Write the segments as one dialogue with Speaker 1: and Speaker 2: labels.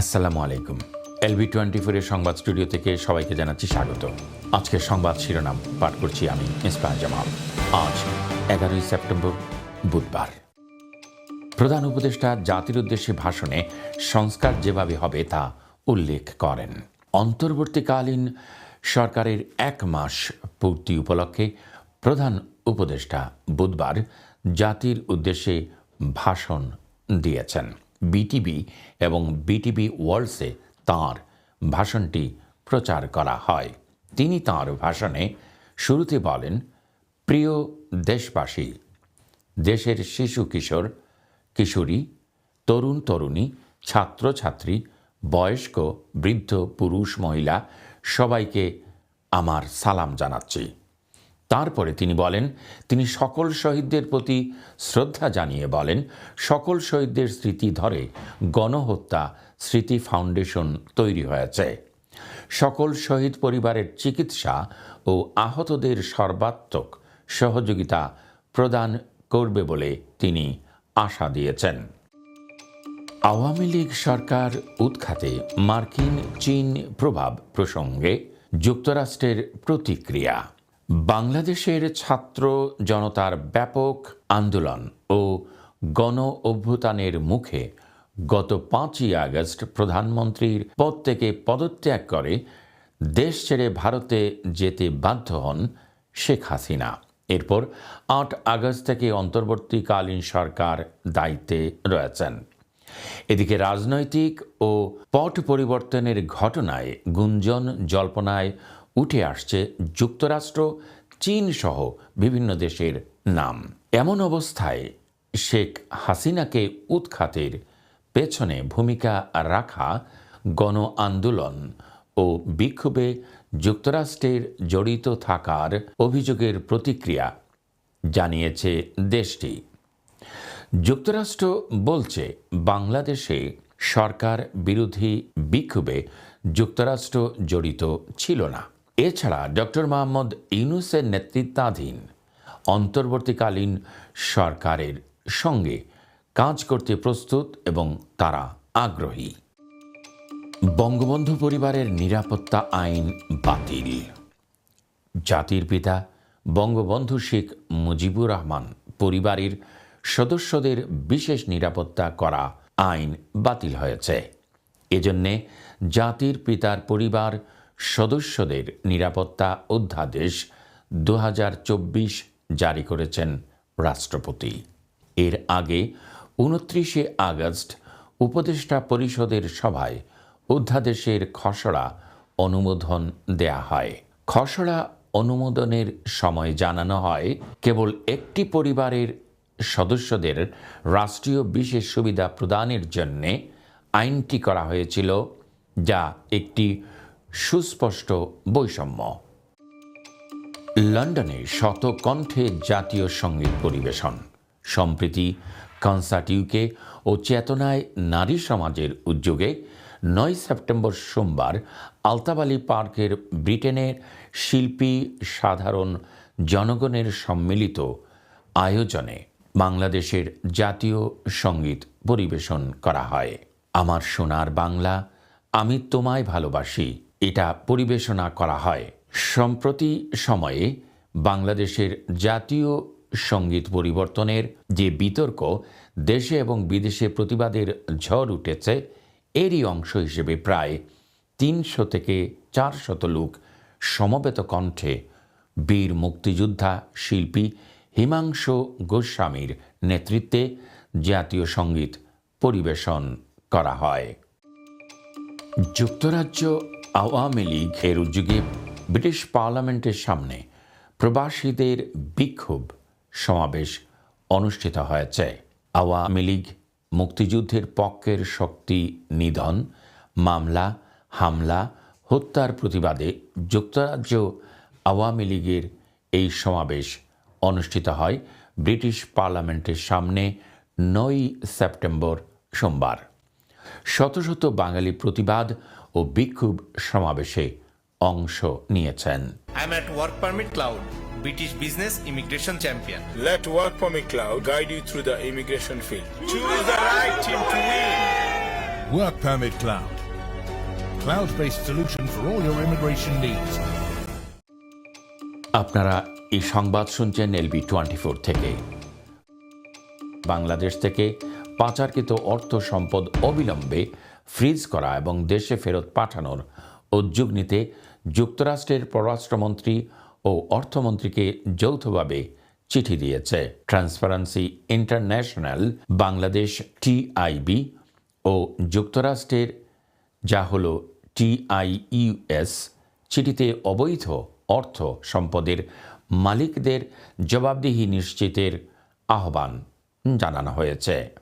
Speaker 1: আসসালামু আলাইকুম। LB twenty ফোরের সংবাদ স্টুডিও থেকে সবাইকে জানাচ্ছি স্বাগত। আজকের সংবাদ শিরোনাম পাঠ করছি আমি মিসবাহ জামাল। আজ এগারোই সেপ্টেম্বর, বুধবার। প্রধান উপদেষ্টা জাতির উদ্দেশ্যে ভাষণে সংস্কার যেভাবে হবে তা উল্লেখ করেন। অন্তর্বর্তীকালীন সরকারের এক মাস পূর্তি উপলক্ষে প্রধান উপদেষ্টা বুধবার জাতির উদ্দেশ্যে ভাষণ দিয়েছেন। বিটিভি এবং বিটিভি ওয়ার্ল্ডসে তাঁর ভাষণটি প্রচার করা হয়। তিনি তাঁর ভাষণে শুরুতে বলেন, প্রিয় দেশবাসী, দেশের শিশু কিশোর, কিশোরী, তরুণ তরুণী, ছাত্রছাত্রী, বয়স্ক, বৃদ্ধ, পুরুষ, মহিলা, সবাইকে আমার সালাম জানাচ্ছি। তারপরে তিনি বলেন, তিনি সকল শহীদদের প্রতি শ্রদ্ধা জানিয়ে বলেন, সকল শহীদদের স্মৃতি ধরে গণহত্যা স্মৃতি ফাউন্ডেশন তৈরি হয়েছে। সকল শহীদ পরিবারের চিকিৎসা ও আহতদের সর্বাত্মক সহযোগিতা প্রদান করবে বলে তিনি আশা দিয়েছেন। আওয়ামী লীগ সরকার উৎখাতে মার্কিন চীন প্রভাব প্রসঙ্গে যুক্তরাষ্ট্রের প্রতিক্রিয়া। বাংলাদেশের ছাত্র জনতার ব্যাপক আন্দোলন ও গণ অভ্যুত্থানের মুখে গত পাঁচই আগস্ট প্রধানমন্ত্রীর পদ থেকে পদত্যাগ করে দেশ ছেড়ে ভারতে যেতে বাধ্য হন শেখ হাসিনা। এরপর আট আগস্ট থেকে অন্তর্বর্তীকালীন সরকার দায়িত্বে রয়েছেন। এদিকে রাজনৈতিক ও পট পরিবর্তনের ঘটনায় গুঞ্জন, জল্পনায় উঠে আসছে যুক্তরাষ্ট্র, চীন সহ বিভিন্ন দেশের নাম। এমন অবস্থায় শেখ হাসিনাকে উৎখাতের পেছনে ভূমিকা রাখা গণ আন্দোলন ও বিক্ষোভে যুক্তরাষ্ট্রের জড়িত থাকার অভিযোগের প্রতিক্রিয়া জানিয়েছে দেশটি। যুক্তরাষ্ট্র বলছে, বাংলাদেশে সরকার বিরোধী বিক্ষোভে যুক্তরাষ্ট্র জড়িত ছিল না। এছাড়া ডক্টর মোহাম্মদ ইউনুসের নেতৃত্বাধীন অন্তর্বর্তীকালীন সরকারের সঙ্গে কাজ করতে প্রস্তুত এবং তারা আগ্রহী। বঙ্গবন্ধু পরিবারের নিরাপত্তা আইন বাতিল। জাতির পিতা বঙ্গবন্ধু শেখ মুজিবুর রহমান পরিবারের সদস্যদের বিশেষ নিরাপত্তা করা আইন বাতিল হয়েছে। এজন্যে জাতির পিতার পরিবার সদস্যদের নিরাপত্তা অধ্যাদেশ দু হাজার চব্বিশ জারি করেছেন রাষ্ট্রপতি। এর আগে উনত্রিশে আগস্ট উপদেষ্টা পরিষদের সভায় অধ্যাদেশের খসড়া অনুমোদন দেয়া হয়। খসড়া অনুমোদনের সময় জানানো হয়, কেবল একটি পরিবারের সদস্যদের রাষ্ট্রীয় বিশেষ সুবিধা প্রদানের জন্যে আইনটি করা হয়েছিল, যা একটি সুস্পষ্ট বৈষম্য। লন্ডনে শত কণ্ঠে জাতীয় সংগীত পরিবেশন। সম্প্রীতি কনসার্ট ইউকে ও চেতনায় নারী সমাজের উদ্যোগে নয় সেপ্টেম্বর সোমবার আলতাবালি পার্কের ব্রিটেনের শিল্পী সাধারণ জনগণের সম্মিলিত আয়োজনে বাংলাদেশের জাতীয় সংগীত পরিবেশন করা হয়। আমার সোনার বাংলা, আমি তোমায় ভালোবাসি। এটা পরিবেশনা করা হয়। সম্প্রতি সময়ে বাংলাদেশের জাতীয় সংগীত পরিবর্তনের যে বিতর্ক দেশে এবং বিদেশে প্রতিবাদের ঝড় উঠেছে, এরই অংশ হিসেবে প্রায় তিনশো থেকে চারশত লোক সমবেত কণ্ঠে বীর মুক্তিযোদ্ধা শিল্পী হিমাংশু গোস্বামীর নেতৃত্বে জাতীয় সংগীত পরিবেশন করা হয়। যুক্তরাজ্য আওয়ামী লীগ এর উদ্যোগে ব্রিটিশ পার্লামেন্টের সামনে প্রবাসীদের বিক্ষোভ সমাবেশ অনুষ্ঠিত হয়েছে। আওয়ামী লীগ মুক্তিযুদ্ধের পক্ষের শক্তি নিধন, মামলা, হামলা, হত্যার প্রতিবাদে যুক্তরাজ্য আওয়ামী লীগের এই সমাবেশ অনুষ্ঠিত হয় ব্রিটিশ পার্লামেন্টের সামনে নয় সেপ্টেম্বর সোমবার। শত শত বাঙালি প্রতিবাদ ও বিক্ষোভ সমাবেশে অংশ নিয়েছেন
Speaker 2: I'm at Work Permit Cloud, British Business Immigration Champion.
Speaker 3: Let Work Permit Cloud guide you through the immigration field. Choose the right team to win. Work Permit Cloud. Cloud based solution for all your immigration needs.
Speaker 1: আপনারা এই সংবাদ শুনছেন LB twenty four থেকে বাংলাদেশ থেকে পাচারকৃত অর্থ সম্পদ অবিলম্বে fridge করা এবং দেশে ফেরত পাঠানোর উদ্যোগ নিতে যুক্তরাষ্ট্রের পররাষ্ট্রমন্ত্রী ও অর্থমন্ত্রীকে যৌথভাবে চিঠি দিয়েছে। ট্রান্সপারেন্সি ইন্টারন্যাশনাল বাংলাদেশ টিআইবি ও যুক্তরাষ্ট্রের, যা হল টিআইইউএস চিঠিতে অবৈধ অর্থ সম্পদের মালিকদের জবাবদিহি নিশ্চিতের আহ্বান জানানো হয়েছে।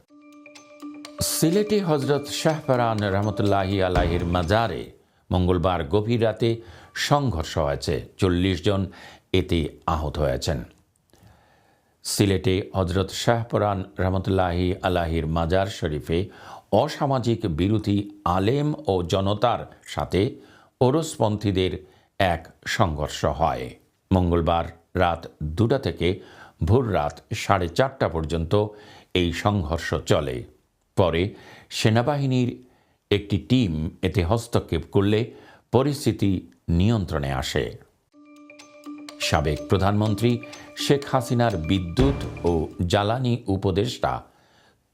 Speaker 1: সিলেটে হজরত শাহপরান রহমতুল্লাহি আলাহির মাজারে মঙ্গলবার গভীর রাতে সংঘর্ষ হয়েছে। চল্লিশ জন এতে আহত হয়েছেন। সিলেটে হজরত শাহপরান রহমতুল্লাহি আলাহির মাজার শরীফে অসামাজিক বিরোধী আলেম ও জনতার সাথে ওরসপন্থীদের এক সংঘর্ষ হয়। মঙ্গলবার রাত দুটা থেকে ভোর রাত সাড়ে চারটা পর্যন্ত এই সংঘর্ষ চলে। পরে সেনাবাহিনীর একটি টিম এতে হস্তক্ষেপ করলে পরিস্থিতি নিয়ন্ত্রণে আসে। সাবেক প্রধানমন্ত্রী শেখ হাসিনার বিদ্যুৎ ও জ্বালানি উপদেষ্টা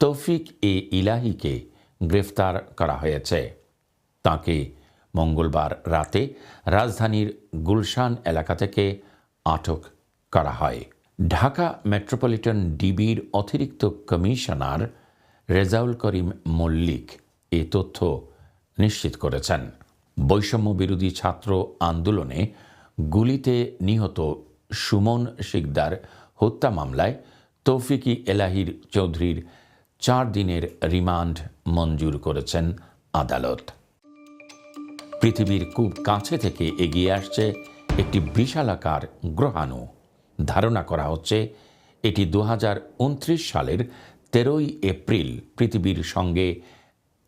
Speaker 1: তৌফিক এ ইলাহিকে গ্রেফতার করা হয়েছে। তাকে মঙ্গলবার রাতে রাজধানীর গুলশান এলাকা থেকে আটক করা হয়। ঢাকা মেট্রোপলিটন ডিবির অতিরিক্ত কমিশনার রেজাউল করিম মল্লিক এ তথ্য নিশ্চিত করেছেন। বৈষম্য বিরোধী ছাত্র আন্দোলনে গুলিতে নিহত সুমন শিকদার হত্যা মামলায় তৌফিকি এলাহির চৌধুরীর চার দিনের রিমান্ড মঞ্জুর করেছেন আদালত। পৃথিবীর খুব কাছে থেকে এগিয়ে আসছে একটি বিশালাকার গ্রহাণু। ধারণা করা হচ্ছে এটি দু হাজার উনত্রিশ সালের তেরোই এপ্রিল পৃথিবীর সঙ্গে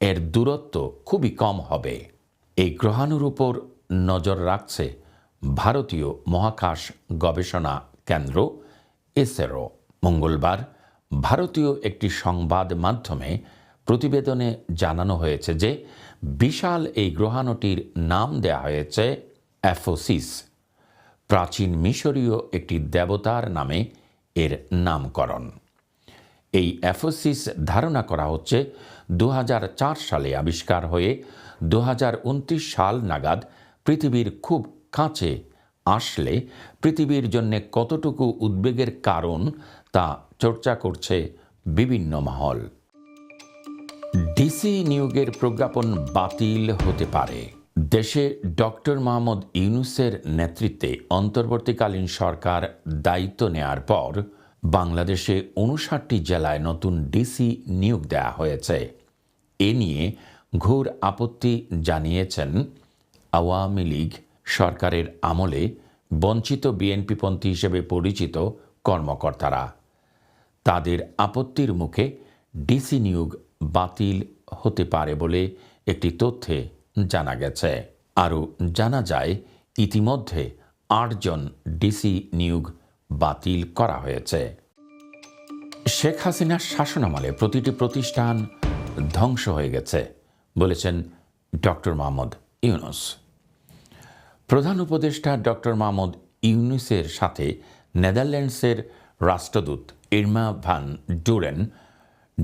Speaker 1: এর দূরত্ব খুবই কম হবে। এই গ্রহাণুর উপর নজর রাখছে ভারতীয় মহাকাশ গবেষণা কেন্দ্র এসেরো মঙ্গলবার ভারতীয় একটি সংবাদ মাধ্যমে প্রতিবেদনে জানানো হয়েছে যে, বিশাল এই গ্রহাণুটির নাম দেয়া হয়েছে অ্যাফোসিস। প্রাচীন মিশরীয় একটি দেবতার নামে এর নামকরণ। এই অ্যাফোসিস ধারণা করা হচ্ছে দু হাজার চার সালে আবিষ্কার হয়ে দু হাজার উনত্রিশ সাল নাগাদ পৃথিবীর খুব কাছে আসলে পৃথিবীর জন্য কতটুকু উদ্বেগের কারণ তা চর্চা করছে বিভিন্ন মহল। ডিসি নিয়োগের প্রজ্ঞাপন বাতিল হতে পারে। দেশে ডক্টর মোহাম্মদ ইউনুসের নেতৃত্বে অন্তর্বর্তীকালীন সরকার দায়িত্ব নেয়ার পর বাংলাদেশে উনষাটটি জেলায় নতুন ডিসি নিয়োগ দেওয়া হয়েছে। এ নিয়ে ঘোর আপত্তি জানিয়েছেন আওয়ামী লীগ সরকারের আমলে বঞ্চিত বিএনপিপন্থী হিসেবে পরিচিত কর্মকর্তারা। তাদের আপত্তির মুখে ডিসি নিয়োগ বাতিল হতে পারে বলে একটি তথ্যে জানা গেছে। আরও জানা যায়, ইতিমধ্যে আটজন ডিসি নিয়োগ বাতিল করা হয়েছে। শেখ হাসিনার শাসনামলে প্রতিটি প্রতিষ্ঠান ধ্বংস হয়ে গেছে, বলেছেন ডক্টর মাহমুদ ইউনুস। প্রধান উপদেষ্টা ডক্টর মাহমুদ ইউনুসের সাথে নেদারল্যান্ডসের রাষ্ট্রদূত ইরমা ভান ডুরেন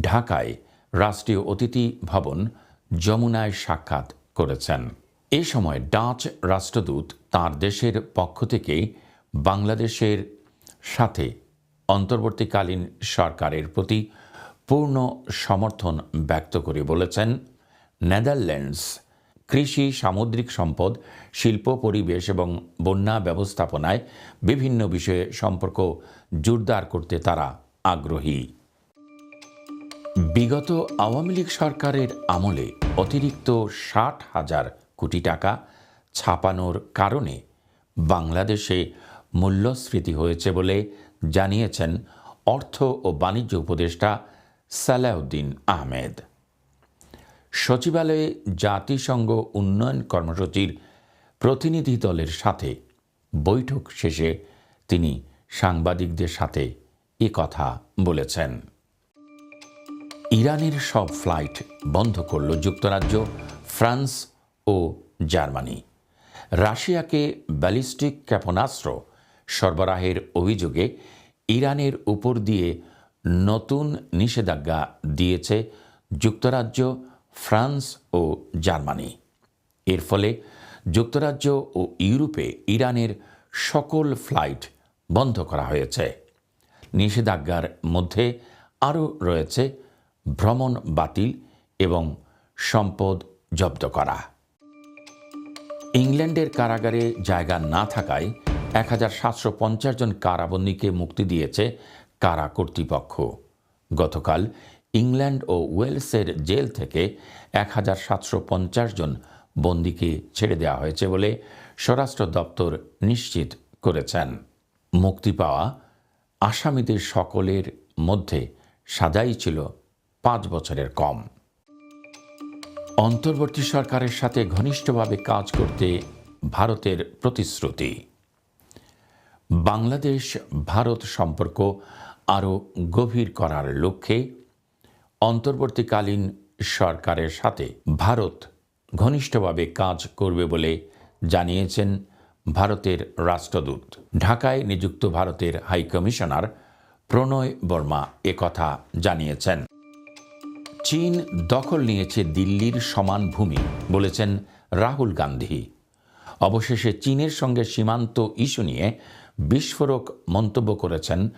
Speaker 1: ঢাকায় রাষ্ট্রীয় অতিথি ভবন যমুনায় সাক্ষাৎ করেছেন। এ সময় ডাচ রাষ্ট্রদূত তার দেশের পক্ষ থেকে বাংলাদেশের সাথে অন্তর্বর্তীকালীন সরকারের প্রতি পূর্ণ সমর্থন ব্যক্ত করে বলেছেন নেদারল্যান্ডস কৃষি সামুদ্রিক সম্পদ, শিল্প, পরিবেশ এবং বন্যা ব্যবস্থাপনায় বিভিন্ন বিষয়ে সম্পর্ক জোরদার করতে তারা আগ্রহী। বিগত আওয়ামী লীগ সরকারের আমলে অতিরিক্ত ষাট হাজার কোটি টাকা ছাপানোর কারণে বাংলাদেশে মূল্যস্ফীতি হয়েছে বলে জানিয়েছেন অর্থ ও বাণিজ্য উপদেষ্টা সালাউদ্দিন আহমেদ। সচিবালয়ে জাতিসংঘ উন্নয়ন কর্মসূচির প্রতিনিধি দলের সাথে বৈঠক শেষে তিনি সাংবাদিকদের সাথে এ কথা বলেছেন। ইরানের সব ফ্লাইট বন্ধ করল যুক্তরাজ্য, ফ্রান্স ও জার্মানি। রাশিয়াকে ব্যালিস্টিক ক্ষেপণাস্ত্র সরবরাহের অভিযোগে ইরানের উপর দিয়ে নতুন নিষেধাজ্ঞা দিয়েছে যুক্তরাজ্য, ফ্রান্স ও জার্মানি। এর ফলে যুক্তরাজ্য ও ইউরোপে ইরানের সকল ফ্লাইট বন্ধ করা হয়েছে। নিষেধাজ্ঞার মধ্যে আরও রয়েছে ভ্রমণ বাতিল এবং সম্পদ জব্দ করা। ইংল্যান্ডের কারাগারে জায়গা না থাকায় এক হাজার সাতশো পঞ্চাশ জন কারাবন্দীকে মুক্তি দিয়েছে কারা কর্তৃপক্ষ। গতকাল ইংল্যান্ড ও ওয়েলসের জেল থেকে এক হাজার সাতশো পঞ্চাশ জন বন্দীকে ছেড়ে দেওয়া হয়েছে বলে স্বরাষ্ট্র দপ্তর নিশ্চিত করেছেন। মুক্তি পাওয়া আসামিদের সকলের মধ্যে সাজাই ছিল পাঁচ বছরের কম। অন্তর্বর্তী সরকারের সাথে ঘনিষ্ঠভাবে কাজ করতে ভারতের প্রতিশ্রুতি। বাংলাদেশ, ভারত সম্পর্ক আরও গভীর করার লক্ষ্যে অন্তর্বর্তীকালীন সরকারের সাথে ভারত ঘনিষ্ঠভাবে কাজ করবে বলে জানিয়েছেন ভারতের রাষ্ট্রদূত। ঢাকায় নিযুক্ত ভারতের হাইকমিশনার প্রণয় বর্মা একথা জানিয়েছেন। চীন দখল নিয়েছে দিল্লির সমান ভূমি বলেছেন রাহুল গান্ধী। অবশেষে চীনের সঙ্গে সীমান্ত ইস্যু নিয়ে বিস্ফোরক মন্তব্য করেছেন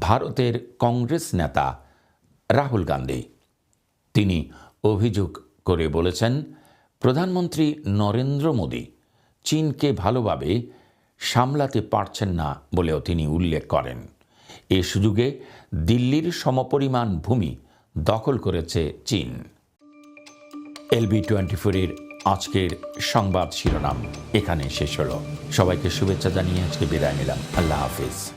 Speaker 1: ভারতের কংগ্রেস নেতা রাহুল গান্ধী। তিনি অভিযোগ করে বলেছেন, প্রধানমন্ত্রী নরেন্দ্র মোদী চীনকে ভালোভাবে সামলাতে পারছেন না বলেও তিনি উল্লেখ করেন। এ সুযোগে দিল্লির সমপরিমাণ ভূমি দখল করেছে চীন। এলবি টোয়েন্টি ফোরের আজকের সংবাদ শিরোনাম এখানে শেষ হলো। সবাইকে শুভেচ্ছা জানিয়ে আজকে বিদায় নিলাম। আল্লাহ হাফিজ।